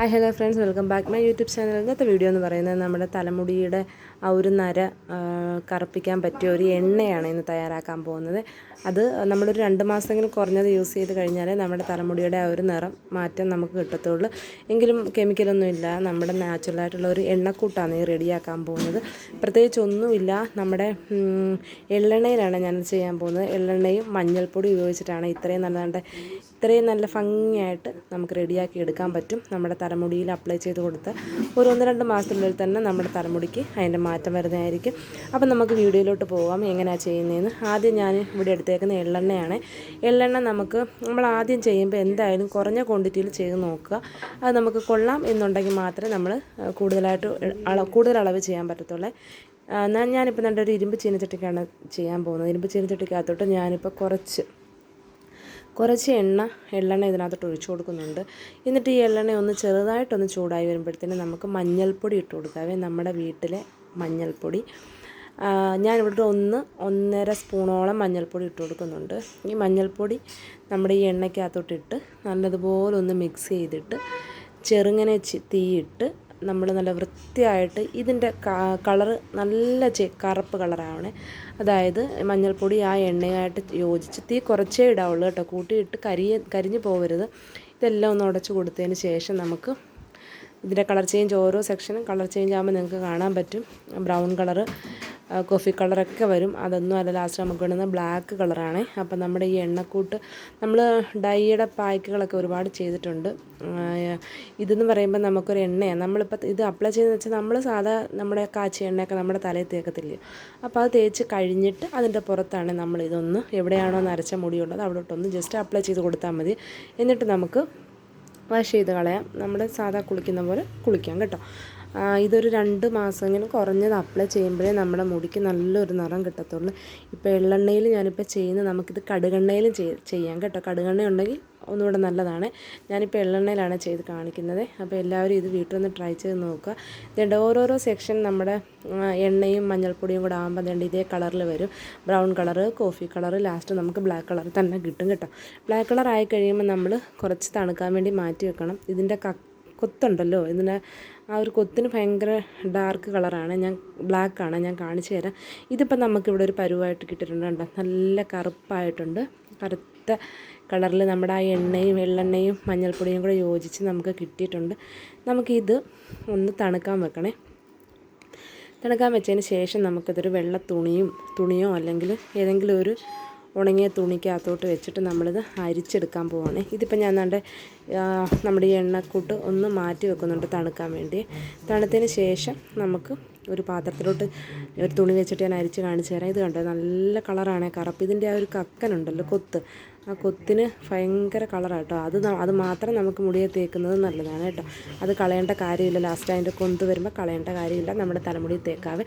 Hi hello friends welcome back my YouTube channel ഇന്നത്തെ video എന്ന് പറയുന്നത് നമ്മുടെ തലമുടിയുടെ ആ ഒരു നര കറുപ്പിക്കാൻ പറ്റിയ ഒരു എണ്ണയാണ് ഇന്ന് തയ്യാറാക്കാൻ പോകുന്നത്. അത് നമ്മളൊരു രണ്ട് മാസമെങ്കിലും കുറഞ്ഞത് യൂസ് ചെയ്ത് കഴിഞ്ഞാൽ നമ്മുടെ തലമുടിയുടെ ആ ഒരു നിറം മാറ്റം നമുക്ക് കിട്ടത്തുള്ളൂ. എങ്കിലും കെമിക്കലൊന്നും ഇല്ല. നമ്മുടെ നാച്ചുറലായിട്ടുള്ള ഒരു എണ്ണക്കൂട്ടാണ് ഈ റെഡിയാക്കാൻ പോകുന്നത്. പ്രത്യേകിച്ച് ഒന്നുമില്ല നമ്മുടെ എള്ളെണ്ണയിലാണ് ഞാൻ ചെയ്യാൻ പോകുന്നത്. എള്ളെണ്ണയും മഞ്ഞൾപ്പൊടി ഉപയോഗിച്ചിട്ടാണ് ഇത്രയും നല്ല ഇത്രയും നല്ല ഭംഗിയായിട്ട് നമുക്ക് റെഡിയാക്കി എടുക്കാൻ പറ്റും. നമ്മുടെ തലമുടിയിൽ അപ്ലൈ ചെയ്ത് കൊടുത്ത് ഒരു ഒന്ന് രണ്ട് മാസത്തിനുള്ളിൽ തന്നെ നമ്മുടെ തലമുടിക്ക് അതിന്റെ മാറ്റം വരുന്നതായിരിക്കും. അപ്പം നമുക്ക് വീഡിയോയിലോട്ട് പോകാം എങ്ങനെയാണ് ചെയ്യുന്നതെന്ന്. ആദ്യം ഞാൻ ഇവിടെ എടുത്തേക്കുന്ന എള്ളെണ്ണയാണ്. എള്ളെണ്ണ നമുക്ക് നമ്മൾ ആദ്യം ചെയ്യുമ്പോൾ എന്തായാലും കുറഞ്ഞ ക്വാണ്ടിറ്റിയിൽ ചെയ്ത് നോക്കുക. അത് നമുക്ക് കൊള്ളാം എന്നുണ്ടെങ്കിൽ മാത്രമേ നമ്മൾ കൂടുതലായിട്ട് അള കൂടുതൽ അളവ് ചെയ്യാൻ പറ്റത്തുള്ളൂ. ഞാനിപ്പോൾ നല്ലൊരു ഇരുമ്പ് ചീനച്ചട്ടിക്കാണ് ചെയ്യാൻ പോകുന്നത്. ഇരുമ്പ് ചീനച്ചട്ടിക്കകത്തോട്ട് ഞാനിപ്പോൾ കുറച്ച് കുറച്ച് എണ്ണ എള്ളെണ്ണ ഇതിനകത്തോട്ട് ഒഴിച്ചു കൊടുക്കുന്നുണ്ട്. എന്നിട്ട് ഈ എള്ളെണ്ണ ഒന്ന് ചെറുതായിട്ടൊന്ന് ചൂടായി വരുമ്പോഴത്തേനും നമുക്ക് മഞ്ഞൾപ്പൊടി ഇട്ട് കൊടുക്കാവേ നമ്മുടെ വീട്ടിലെ മഞ്ഞൾപ്പൊടി. ഞാനിവിടെ ഒന്ന് ഒന്നര സ്പൂണോളം മഞ്ഞൾപ്പൊടി ഇട്ട് കൊടുക്കുന്നുണ്ട്. ഈ മഞ്ഞൾപ്പൊടി നമ്മുടെ ഈ എണ്ണയ്ക്കകത്തോട്ടിട്ട് നല്ലതുപോലെ ഒന്ന് മിക്സ് ചെയ്തിട്ട് ചെറുങ്ങനെ തീയിട്ട് നമ്മൾ നല്ല വൃത്തിയായിട്ട് ഇതിന്റെ കളറ് നല്ല ചെ കറുപ്പ് കളറാവണേ. അതായത് മഞ്ഞൾപ്പൊടി ആ എണ്ണയായിട്ട് യോജിച്ച് തീ കുറച്ചേ ഇടാവുള്ളൂ കേട്ടോ. കൂട്ടിയിട്ട് കരിയ കരിഞ്ഞു പോകരുത് ഇതെല്ലാം ഒന്ന് ഉടച്ച് കൊടുത്തതിന് ശേഷം നമുക്ക് ഇതിന്റെ കളർ ചേഞ്ച് ഓരോ സെക്ഷനും കളർ ചേഞ്ച് ആകുമ്പോൾ നിങ്ങൾക്ക് കാണാൻ പറ്റും. Brown colour. കോഫി കളറൊക്കെ വരും. അതൊന്നും അല്ല ലാസ്റ്റ് നമുക്ക് വേണ്ടുന്നത് ബ്ലാക്ക് കളറാണ്. അപ്പം നമ്മുടെ ഈ എണ്ണക്കൂട്ട് നമ്മൾ ഡൈയുടെ പായ്ക്കുകളൊക്കെ ഒരുപാട് ചെയ്തിട്ടുണ്ട്. ഇതെന്ന് പറയുമ്പോൾ നമുക്കൊരു എണ്ണയാണ് നമ്മളിപ്പോൾ ഇത് അപ്ലൈ ചെയ്തെന്ന് വെച്ചാൽ നമ്മൾ സാധാ നമ്മുടെ കാച്ചി എണ്ണയൊക്കെ നമ്മുടെ തലയിൽ തേക്കത്തില്ലേ? അപ്പോൾ അത് തേച്ച് കഴിഞ്ഞിട്ട് അതിന്റെ പുറത്താണ് നമ്മൾ ഇതൊന്ന് എവിടെയാണോ നരച്ച മുടിയുള്ളത് അവിടോട്ടൊന്ന് ജസ്റ്റ് അപ്ലൈ ചെയ്ത് കൊടുത്താൽ മതി. എന്നിട്ട് നമുക്ക് വാഷ് ചെയ്ത് കളയാം. നമ്മുടെ സാധാ കുളിക്കുന്ന പോലെ കുളിക്കാം കേട്ടോ. ഇതൊരു രണ്ട് മാസം ഇങ്ങനെ കുറഞ്ഞത് അപ്ലൈ ചെയ്യുമ്പോഴേ നമ്മുടെ മുടിക്ക് നല്ലൊരു നിറം കിട്ടത്തുള്ളൂ. ഇപ്പോൾ എള്ളെണ്ണയിൽ ഞാനിപ്പോൾ ചെയ്യുന്നത് നമുക്കിത് കടുകെണ്ണയിലും ചെയ് ചെയ്യാം കേട്ടോ. കടുകെണ്ണ ഉണ്ടെങ്കിൽ ഒന്നുകൂടെ നല്ലതാണ്. ഞാനിപ്പോൾ എള്ളെണ്ണയിലാണ് ചെയ്ത് കാണിക്കുന്നത്. അപ്പോൾ എല്ലാവരും ഇത് വീട്ടിൽ നിന്ന് ട്രൈ ചെയ്ത് നോക്കുക. ഇതേണ്ട ഓരോരോ സെക്ഷൻ നമ്മുടെ എണ്ണയും മഞ്ഞൾപ്പൊടിയും കൂടെ ആകുമ്പോൾ അതേണ്ട ഇതേ കളറിൽ വരും. Brown colour coffee colour last നമുക്ക് ബ്ലാക്ക് കളർ തന്നെ കിട്ടും കേട്ടോ. ബ്ലാക്ക് കളർ ആയി കഴിയുമ്പോൾ നമ്മൾ കുറച്ച് തണുക്കാൻ വേണ്ടി മാറ്റി വെക്കണം. ഇതിന്റെ ക കൊത്തുണ്ടല്ലോ. ഇതിന് ആ ഒരു കൊത്തിന് ഭയങ്കര ഡാർക്ക് കളറാണ് ഞാൻ ബ്ലാക്കാണ് ഞാൻ കാണിച്ചു തരാം. ഇതിപ്പോൾ നമുക്കിവിടെ ഒരു പരുവായിട്ട് കിട്ടിയിട്ടുണ്ട് നല്ല കറുപ്പായിട്ടുണ്ട്. കറുത്ത കളറിൽ നമ്മുടെ ആ എണ്ണയും വെള്ളെണ്ണയും മഞ്ഞൾപ്പൊടിയും കൂടെ യോജിച്ച് നമുക്ക് കിട്ടിയിട്ടുണ്ട്. നമുക്കിത് ഒന്ന് തണുക്കാൻ വെക്കണേ. തണുക്കാൻ വെച്ചതിന് ശേഷം നമുക്കിതൊരു വെള്ള തുണിയും തുണിയോ അല്ലെങ്കിൽ ഏതെങ്കിലും ഒരു ഉണങ്ങിയ തുണിക്കകത്തോട്ട് വെച്ചിട്ട് നമ്മളിത് അരിച്ചെടുക്കാൻ പോവാണ്. ഇതിപ്പോൾ ഞാൻ നമ്മുടെ നമ്മുടെ ഈ എണ്ണക്കൂട്ട് ഒന്ന് മാറ്റി വെക്കുന്നുണ്ട് തണുക്കാൻ വേണ്ടി. തണുത്തതിന് ശേഷം നമുക്ക് ഒരു പാത്രത്തിലോട്ട് ഒരു തുണി വെച്ചിട്ട് ഞാൻ അരിച്ച് കാണിച്ചു തരാം. ഇത് കണ്ടോ? നല്ല കളറാണ് കറുപ്പ്. ഇതിന്റെ ആ ഒരു കക്കനുണ്ടല്ലോ കൊത്ത്. ആ കൊത്തിന് ഭയങ്കര കളറാണ് കേട്ടോ അത് അത് മാത്രം നമുക്ക് മുടിയെ തേക്കുന്നത് നല്ലതാണ് കേട്ടോ അത് കളയേണ്ട കാര്യമില്ല. ലാസ്റ്റ് അതിന്റെ കൊന്ത് വരുമ്പോൾ കളയേണ്ട കാര്യമില്ല. നമ്മുടെ തലമുടി തേക്കാവേ.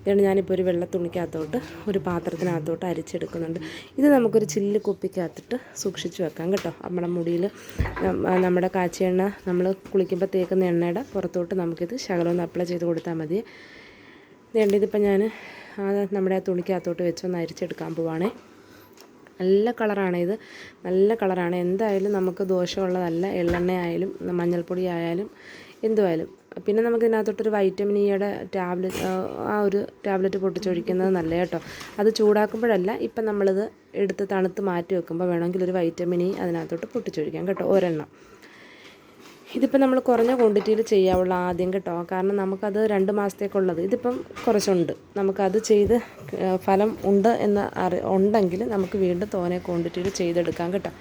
ഇതുകൊണ്ട് ഞാനിപ്പോൾ ഒരു വെള്ള തുണിക്കകത്തോട്ട് ഒരു പാത്രത്തിനകത്തോട്ട് അരിച്ചെടുക്കുന്നുണ്ട്. ഇത് നമുക്കൊരു ചില്ല് കുപ്പിക്കകത്തിട്ട് സൂക്ഷിച്ച് വെക്കാം കേട്ടോ. നമ്മുടെ മുടിയിൽ നമ്മുടെ കാച്ചിയെണ്ണ നമ്മൾ കുളിക്കുമ്പോൾ തേക്കുന്ന എണ്ണയുടെ പുറത്തോട്ട് നമുക്കിത് ശകലം ഒന്ന് അപ്ലൈ ചെയ്ത് കൊടുത്താൽ മതി. വേണ്ട ഇതിപ്പോൾ ഞാൻ നമ്മുടെ തുണിക്കകത്തോട്ട് വെച്ചൊന്ന് അരിച്ചെടുക്കാൻ പോവാണേ. നല്ല കളറാണ് ഇത്. നല്ല കളറാണ്. എന്തായാലും നമുക്ക് ദോഷമുള്ളതല്ല എള്ളെണ്ണ ആയാലും മഞ്ഞൾപ്പൊടി ആയാലും എന്തുമായാലും പിന്നെ നമുക്ക് ഇതിനകത്തോട്ടൊരു വൈറ്റമിൻ ഇയുടെ ടാബ്ലറ്റ് ആ ഒരു ടാബ്ലറ്റ് പൊട്ടിച്ചൊഴിക്കുന്നത് നല്ല കേട്ടോ. അത് ചൂടാക്കുമ്പോഴല്ല ഇപ്പം നമ്മളിത് എടുത്ത് തണുത്ത് മാറ്റി വെക്കുമ്പോൾ വേണമെങ്കിൽ ഒരു വൈറ്റമിൻ ഇ അതിനകത്തോട്ട് പൊട്ടിച്ചൊഴിക്കാം കേട്ടോ. ഒരെണ്ണം. ഇതിപ്പോൾ നമ്മൾ കുറഞ്ഞ ക്വാണ്ടിറ്റിയിൽ ചെയ്യാവുള്ള ആദ്യം കേട്ടോ. കാരണം നമുക്കത് രണ്ട് മാസത്തേക്കുള്ളത്. ഇതിപ്പം കുറച്ചുണ്ട്. നമുക്കത് ചെയ്ത് ഫലം ഉണ്ട് എന്ന് അറി ഉണ്ടെങ്കിൽ നമുക്ക് വീണ്ടും തോനെ ക്വാണ്ടിറ്റിയിൽ ചെയ്തെടുക്കാം കേട്ടോ.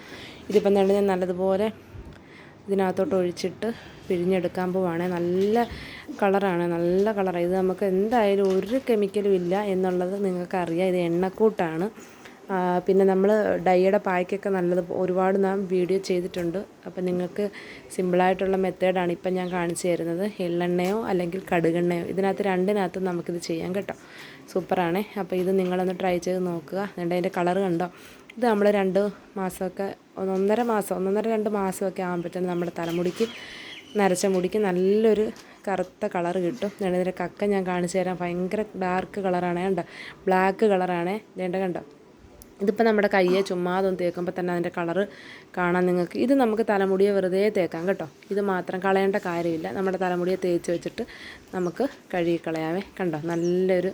ഇതിപ്പം എന്താണ് ഞാൻ നല്ലതുപോലെ ഇതിനകത്തോട്ട് ഒഴിച്ചിട്ട് പിഴിഞ്ഞെടുക്കാൻ പോവാണ്. നല്ല കളറാണ്. നല്ല കളറാണ് ഇത് നമുക്ക് എന്തായാലും ഒരു കെമിക്കലും ഇല്ല എന്നുള്ളത് നിങ്ങൾക്കറിയാം. ഇത് എണ്ണക്കൂട്ടാണ്. പിന്നെ നമ്മൾ ഡൈയുടെ പായ്ക്കൊക്കെ നല്ലത് ഒരുപാട് നാം വീഡിയോ ചെയ്തിട്ടുണ്ട്. അപ്പോൾ നിങ്ങൾക്ക് സിമ്പിളായിട്ടുള്ള മെത്തേഡാണ് ഇപ്പം ഞാൻ കാണിച്ചു തരുന്നത്. എള്ളെണ്ണയോ അല്ലെങ്കിൽ കടുകെണ്ണയോ. ഇതിനകത്ത് രണ്ടിനകത്തും നമുക്കിത് ചെയ്യാം കേട്ടോ. സൂപ്പറാണ് അപ്പോൾ ഇത് നിങ്ങളൊന്ന് ട്രൈ ചെയ്ത് നോക്കുക. എന്നിട്ട് അതിന്റെ കളർ കണ്ടോ? ഇത് നമ്മൾ രണ്ട് മാസമൊക്കെ ഒന്നൊന്നര മാസം ഒന്നൊന്നര രണ്ട് മാസമൊക്കെ ആകുമ്പോഴത്തേന് നമ്മുടെ തലമുടിക്ക് നരച്ച മുടിക്ക് നല്ലൊരു കറുത്ത കളർ കിട്ടും. ഇതിന്റെ കക്ക ഞാൻ കാണിച്ചു തരാം. ഭയങ്കര ഡാർക്ക് കളറാണ് കണ്ടോ ബ്ലാക്ക് കളറാണ് ഇതേണ്ട കണ്ടോ? ഇതിപ്പോൾ നമ്മുടെ കയ്യെ ചുമ്മാതൊന്ന് തേക്കുമ്പോൾ തന്നെ അതിന്റെ കളറ് കാണാൻ നിങ്ങൾക്ക് ഇത് നമുക്ക് തലമുടിയെ വെറുതെ തേക്കാം കേട്ടോ. ഇത് മാത്രം കളയേണ്ട കാര്യമില്ല. നമ്മുടെ തലമുടിയെ തേച്ച് വെച്ചിട്ട് നമുക്ക് കഴുകി കളയാമേ. കണ്ടോ? നല്ലൊരു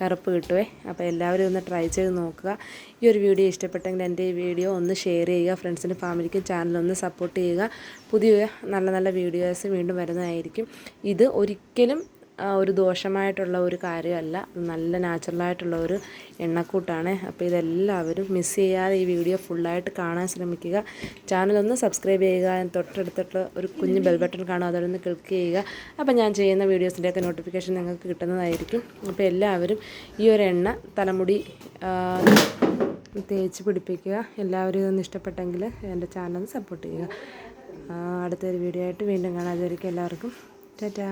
കറുപ്പ് കിട്ടുവേ. അപ്പോൾ എല്ലാവരും ഒന്ന് ട്രൈ ചെയ്ത് നോക്കുക. ഈ ഒരു വീഡിയോ ഇഷ്ടപ്പെട്ടെങ്കിൽ എന്റെ ഈ വീഡിയോ ഒന്ന് ഷെയർ ചെയ്യുക. ഫ്രണ്ട്സിനും ഫാമിലിക്കും ചാനലൊന്ന് സപ്പോർട്ട് ചെയ്യുക. പുതിയ നല്ല നല്ല വീഡിയോസ് വീണ്ടും വരുന്നതായിരിക്കും. ഇത് ഒരിക്കലും ഒരു ദോഷമായിട്ടുള്ള ഒരു കാര്യമല്ല. നല്ല നാച്ചുറലായിട്ടുള്ള ഒരു എണ്ണക്കൂട്ടാണ്. അപ്പോൾ ഇതെല്ലാവരും മിസ് ചെയ്യാതെ ഈ വീഡിയോ ഫുള്ളായിട്ട് കാണാൻ ശ്രമിക്കുക. ചാനലൊന്ന് സബ്സ്ക്രൈബ് ചെയ്യുക. തൊട്ടടുത്തിട്ടുള്ള ഒരു കുഞ്ഞ് ബെൽ ബട്ടൺ കാണുക. അതൊന്ന് ക്ലിക്ക് ചെയ്യുക. അപ്പോൾ ഞാൻ ചെയ്യുന്ന വീഡിയോസിന്റെയൊക്കെ നോട്ടിഫിക്കേഷൻ നിങ്ങൾക്ക് കിട്ടുന്നതായിരിക്കും. അപ്പോൾ എല്ലാവരും ഈ ഒരു എണ്ണ തലമുടി തേച്ച് പിടിപ്പിക്കുക. എല്ലാവരും ഇതൊന്ന് ഇഷ്ടപ്പെട്ടെങ്കിൽ എന്റെ ചാനൽ സപ്പോർട്ട് ചെയ്യുക. അടുത്തൊരു വീഡിയോ ആയിട്ട് വീണ്ടും കാണാതിരിക്കും എല്ലാവർക്കും. ടാറ്റാ.